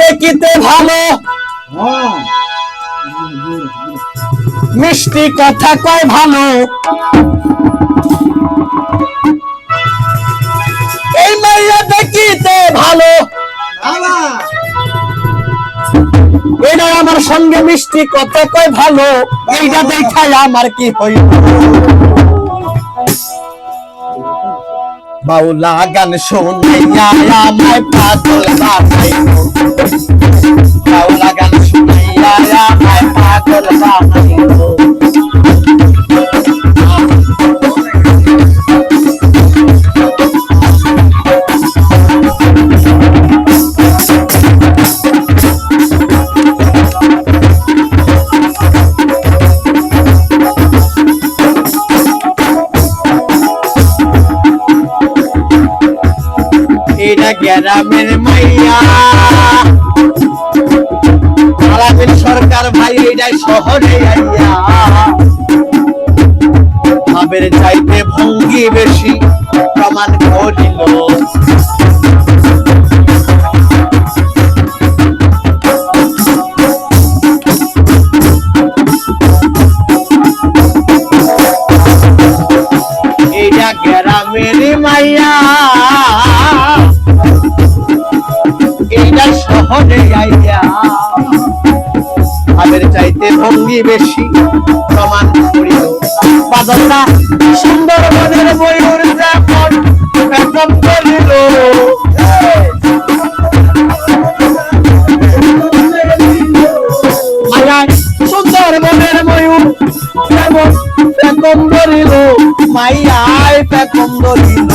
দেখিতে ভালো। মিষ্টি কথা কয় ভালো। এই মাইয়া দেখিতে ভালো। এটা আমার সঙ্গে মিষ্টি কথা কয় ভালো। এইটা দেখায় আমার কি হইল? বাউলা গান শোনাইয়া আমায় পাগল বানাইল। গ্রামের মাইয়া। আলামিন সরকার ভাই এইটাই শহরে আইয়া। ভাবের চাইতে ভঙ্গি বেশি প্রমাণ এইটা গ্রামের মাইয়া। শহরে আইয়া। চাইতে ভঙ্গি বেশি প্রমাণ করিল। বাদলটা সুন্দর মনের ময়ূর যেমন বেতন করিল। সুন্দর মনের ময়ূর যেমন বেতন ধরিল মাইয়ায় বেতন ধরিল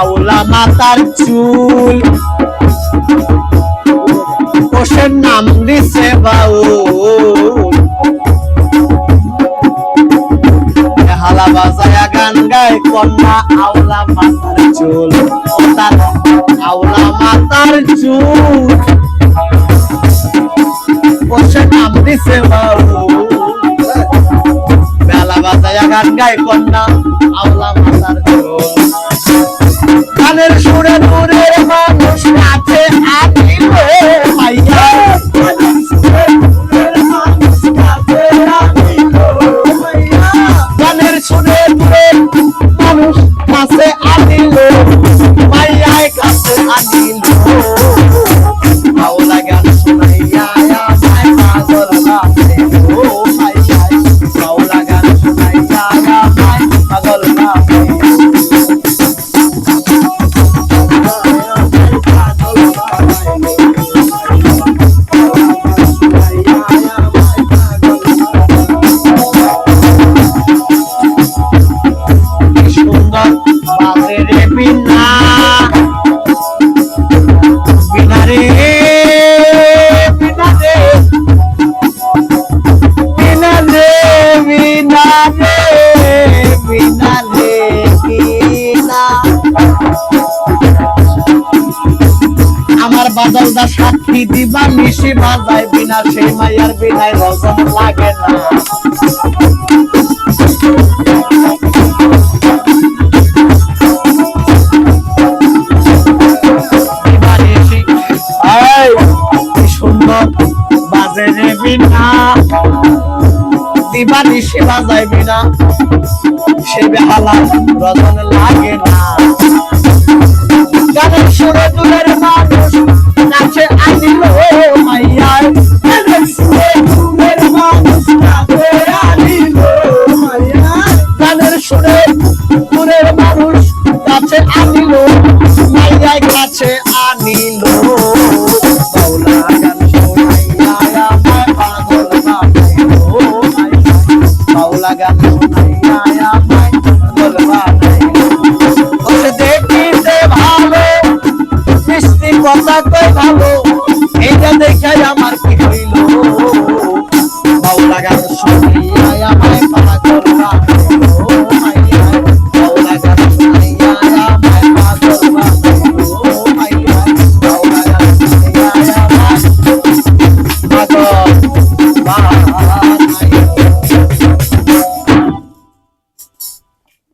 আওলা মাতার চুল। কোষের নাম দিছে বাউল। হালা বাজায়া গান গায় কন্যা আওলা মাতার চুল। আওলা মাতার চুল। কোষের নাম দিছে বাউল। বেলা বাজায়া গান গায় কন্যা আওলা মাতার চুল। সুরে দূরের মানুষ কাছে আহিল মাইয়া। গানের সুরে দূরের মানুষ কাছে আনিল, মাইয়ায় কাছে আনিল। আওলা বাদলদা সাক্ষী দিবা, মিশি বাজায় বিনা, সেই মাইয়ার বিনায় রজন লাগে না। বাজে রে দিবা সে বেহালা রজন লাগে না।